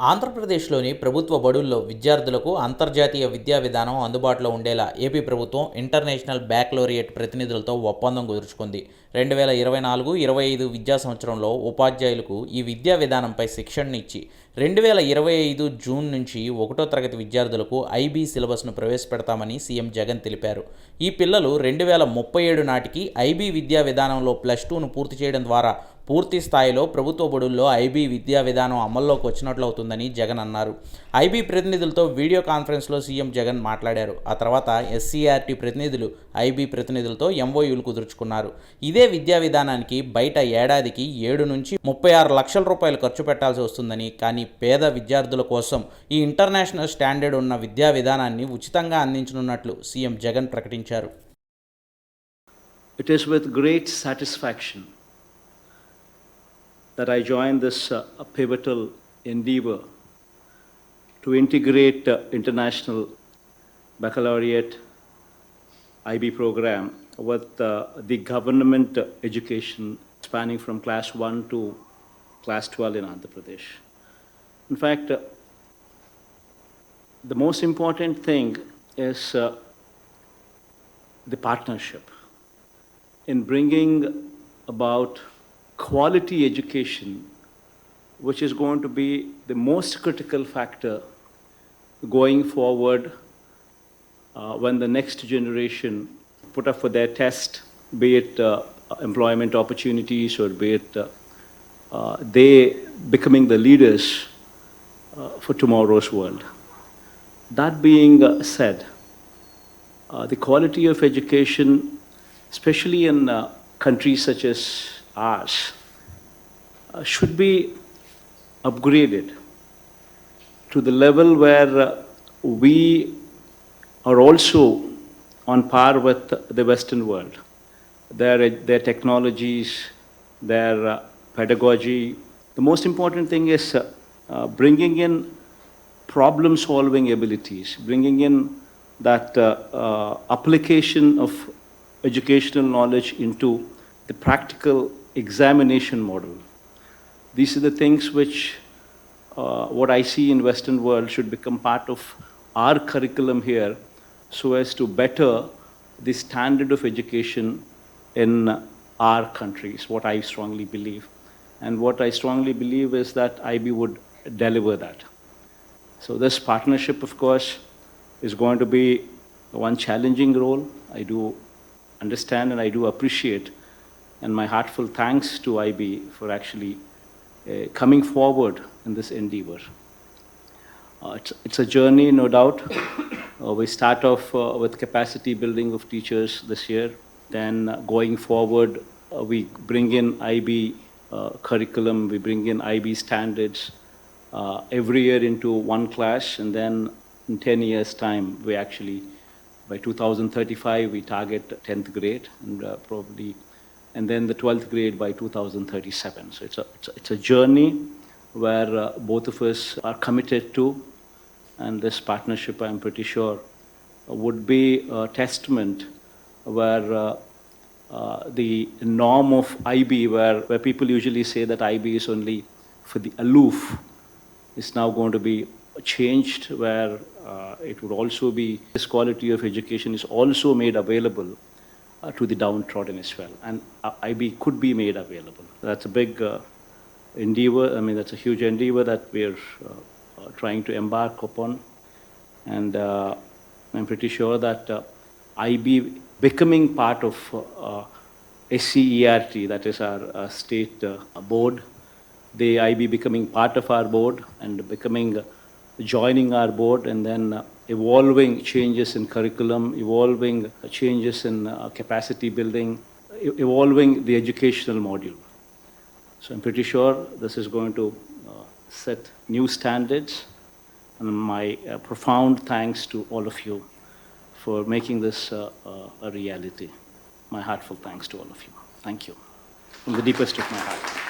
ఆంధ్రప్రదేశ్లోని ప్రభుత్వ బడుల్లో విద్యార్థులకు అంతర్జాతీయ విద్యా విధానం అందుబాటులో ఉండేలా ఏపీ ప్రభుత్వం ఇంటర్నేషనల్ బ్యాక్లోరియట్ ప్రతినిధులతో ఒప్పందం కుదుర్చుకుంది. రెండు వేల ఇరవై నాలుగు ఇరవై ఐదు విద్యా సంవత్సరంలో ఉపాధ్యాయులకు ఈ విద్యా విధానంపై శిక్షణ ఇచ్చి రెండు వేల ఇరవై ఐదు జూన్ నుంచి ఒకటో తరగతి విద్యార్థులకు ఐబీ సిలబస్ను ప్రవేశపెడతామని సీఎం జగన్ తెలిపారు. ఈ పిల్లలు రెండు వేల ముప్పై ఏడు నాటికి ఐబీ విద్యా విధానంలో ప్లస్ టూను పూర్తి చేయడం ద్వారా పూర్తి స్థాయిలో ప్రభుత్వ బడుల్లో ఐబీ విద్యా విధానం అమల్లోకి వచ్చినట్లు అవుతుందని జగన్ అన్నారు. ఐబీ ప్రతినిధులతో వీడియో కాన్ఫరెన్స్లో సీఎం జగన్ మాట్లాడారు. ఆ తర్వాత ఎస్సీఆర్టీ ప్రతినిధులు ఐబీ ప్రతినిధులతో ఎంఓయూలు కుదుర్చుకున్నారు. ఇదే విద్యా విధానానికి బయట ఏడాదికి ఏడు నుంచి ముప్పై ఆరు లక్షల రూపాయలు ఖర్చు పెట్టాల్సి వస్తుందని కానీ పేద విద్యార్థుల కోసం ఈ ఇంటర్నేషనల్ స్టాండర్డ్ ఉన్న విద్యా విధానాన్ని ఉచితంగా అందించనున్నట్లు సీఎం జగన్ ప్రకటించారు. It is with great satisfaction that I join this uh, pivotal endeavor to integrate uh, international baccalaureate IB program with uh, the government education spanning from class 1 to class 12 in Andhra Pradesh. In fact, uh, the most important thing is uh, the partnership in bringing about quality education, which is going to be the most critical factor going forward uh, when the next generation put up for their test, be it uh, employment opportunities or be it uh, uh, they becoming the leaders uh, for tomorrow's world. That being uh, said, the quality of education, especially in countries such as ours, uh, should be upgraded to the level where uh, we are also on par with the Western world. Their, their technologies, their uh, pedagogy. The most important thing is uh, uh, bringing in problem solving abilities, bringing in that uh, uh, application of educational knowledge into the practical examination model. These are the things which uh, what I see in Western world should become part of our curriculum here so as to better the standard of education in our countries, what I strongly believe. And what I strongly believe is that IB would deliver that. So this partnership, of course, is going to be one challenging role. I do understand and I do appreciate, and my heartfelt thanks to IB for actually uh, coming forward in this endeavor. Uh, it's, it's a journey, no doubt. Uh, we start off uh, with capacity building of teachers this year. Then going forward, uh, we bring in IB uh, curriculum, we bring in IB standards every year into one class, and then in 10 years' time, we actually, by 2035, we target 10th grade, and probably, and then the 12th grade by 2037. So it's a, it's a, it's a journey where uh, both of us are committed to, and this partnership, I'm pretty sure, would be a testament where uh, uh, the norm of IB, where, where people usually say that IB is only for the aloof, is now going to be changed, where uh, it would also be this quality of education is also made available uh, to the downtrodden as well, and IB could be made available. That's a big uh, endeavor. I mean, that's a huge endeavor that we're uh, uh, trying to embark upon, and uh, I'm pretty sure that uh, IB becoming part of SCERT, that is our state board, the IB becoming part of our board and becoming joining our board, and then evolving changes in curriculum, evolving changes in uh, capacity building, e- evolving the educational module. So I'm pretty sure this is going to uh, set new standards. And my uh, profound thanks to all of you for making this uh, uh, a reality. My heartfelt thanks to all of you. Thank you from the deepest of my heart.